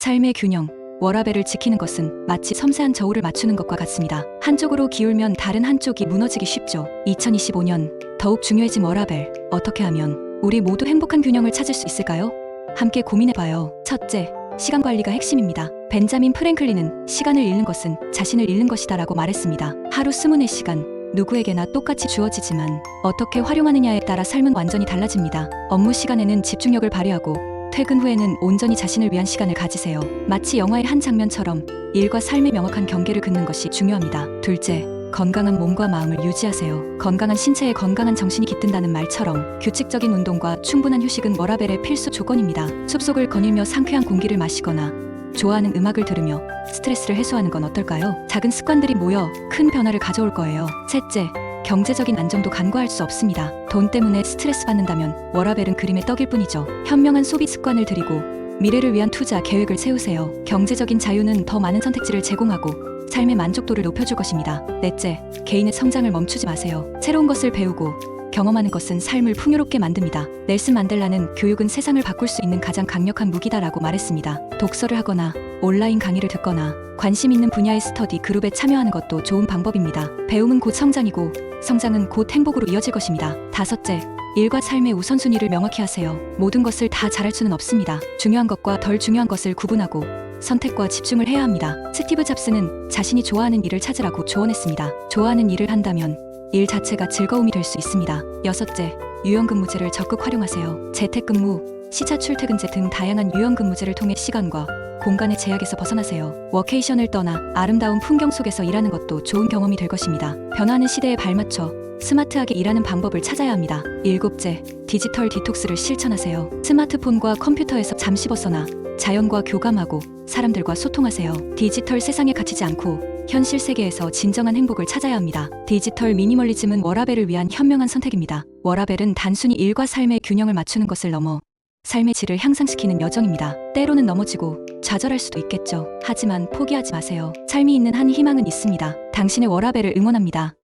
삶의 균형, 워라벨을 지키는 것은 마치 섬세한 저울을 맞추는 것과 같습니다. 한쪽으로 기울면 다른 한쪽이 무너지기 쉽죠. 2025년 더욱 중요해진 워라벨. 어떻게 하면 우리 모두 행복한 균형을 찾을 수 있을까요? 함께 고민해봐요. 첫째, 시간 관리가 핵심입니다. 벤자민 프랭클린은 시간을 잃는 것은 자신을 잃는 것이다라고 말했습니다. 하루 24시간, 누구에게나 똑같이 주어지지만 어떻게 활용하느냐에 따라 삶은 완전히 달라집니다. 업무 시간에는 집중력을 발휘하고 퇴근 후에는 온전히 자신을 위한 시간을 가지세요. 마치 영화의 한 장면처럼 일과 삶의 명확한 경계를 긋는 것이 중요합니다. 둘째, 건강한 몸과 마음을 유지하세요. 건강한 신체에 건강한 정신이 깃든다는 말처럼 규칙적인 운동과 충분한 휴식은 워라벨의 필수 조건입니다. 숲속을 거닐며 상쾌한 공기를 마시거나 좋아하는 음악을 들으며 스트레스를 해소하는 건 어떨까요? 작은 습관들이 모여 큰 변화를 가져올 거예요. 셋째, 경제적인 안정도 간과할 수 없습니다. 돈 때문에 스트레스 받는다면 워라벨은 그림의 떡일 뿐이죠. 현명한 소비 습관을 들이고 미래를 위한 투자 계획을 세우세요. 경제적인 자유는 더 많은 선택지를 제공하고 삶의 만족도를 높여줄 것입니다. 넷째, 개인의 성장을 멈추지 마세요. 새로운 것을 배우고 경험하는 것은 삶을 풍요롭게 만듭니다. 넬슨 만델라는 교육은 세상을 바꿀 수 있는 가장 강력한 무기다라고 말했습니다. 독서를 하거나 온라인 강의를 듣거나 관심 있는 분야의 스터디 그룹에 참여하는 것도 좋은 방법입니다. 배움은 곧 성장이고 성장은 곧 행복으로 이어질 것입니다. 다섯째, 일과 삶의 우선순위를 명확히 하세요. 모든 것을 다 잘할 수는 없습니다. 중요한 것과 덜 중요한 것을 구분하고 선택과 집중을 해야 합니다. 스티브 잡스는 자신이 좋아하는 일을 찾으라고 조언했습니다. 좋아하는 일을 한다면 일 자체가 즐거움이 될 수 있습니다. 여섯째, 유연근무제를 적극 활용하세요. 재택근무, 시차 출퇴근제 등 다양한 유연 근무제를 통해 시간과 공간의 제약에서 벗어나세요. 워케이션을 떠나 아름다운 풍경 속에서 일하는 것도 좋은 경험이 될 것입니다. 변화하는 시대에 발맞춰 스마트하게 일하는 방법을 찾아야 합니다. 일곱째, 디지털 디톡스를 실천하세요. 스마트폰과 컴퓨터에서 잠시 벗어나 자연과 교감하고 사람들과 소통하세요. 디지털 세상에 갇히지 않고 현실 세계에서 진정한 행복을 찾아야 합니다. 디지털 미니멀리즘은 워라벨을 위한 현명한 선택입니다. 워라벨은 단순히 일과 삶의 균형을 맞추는 것을 넘어 삶의 질을 향상시키는 여정입니다. 때로는 넘어지고 좌절할 수도 있겠죠. 하지만 포기하지 마세요. 삶이 있는 한 희망은 있습니다. 당신의 워라벨을 응원합니다.